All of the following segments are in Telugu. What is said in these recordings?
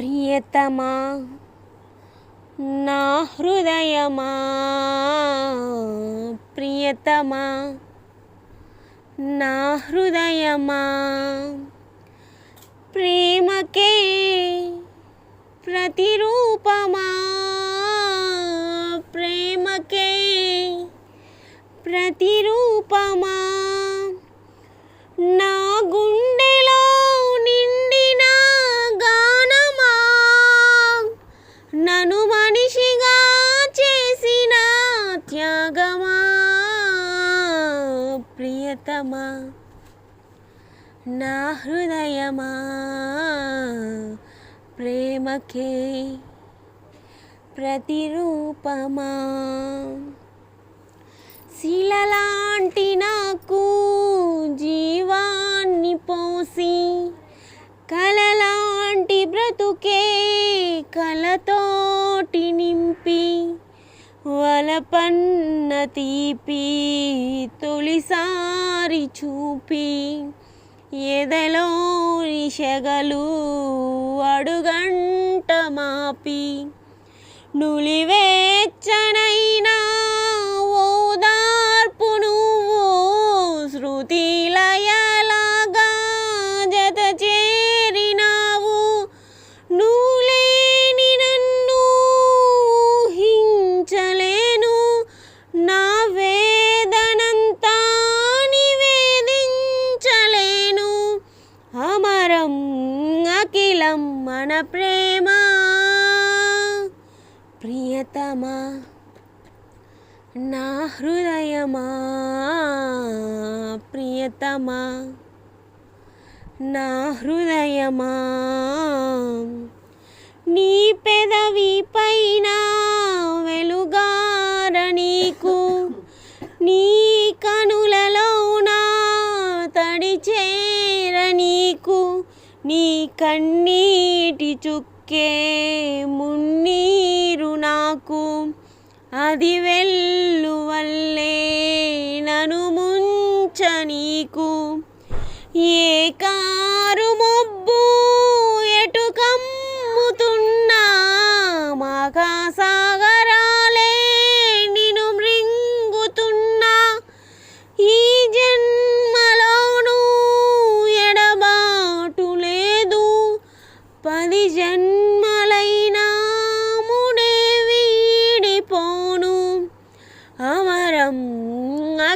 ప్రియతమా నా హృదయమా? ప్రియతమా నా హృదయమా? ప్రేమకే ప్రతిరూపమా? ప్రేమకే ప్రతిరూపమా? త్యాగమా? ప్రియతమా? నా హృదయమా? ప్రేమకే ప్రతిరూపమా? శిలలాంటి నాకు జీవాన్ని పోసి కలలాంటి బ్రతుకే కలతోటి నింపి వలపన్న తీపి తొలిసారి చూపి ఎదలోని శగలు అడుగంట మాపి నులివేచ్చ మన ప్రేమ. ప్రియతమా నా హృదయమా. ప్రియతమా నా హృదయమా. నీ పెదవి పైన వెలుగార నీకు. నీ కనులలోన తడి చేర నీకు. నీ కన్నీటి చుక్కే మున్నీరు నాకు. అది వెళ్ళు వల్లే నను ముంచ నీకు. ఏ కారు మొబ్బు ఎటు కమ్ముతున్నా మాకా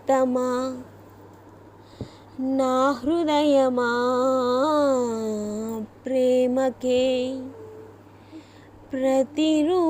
ప్రియతమా నా హృదయమా? ప్రేమకే ప్రతిరూపమా?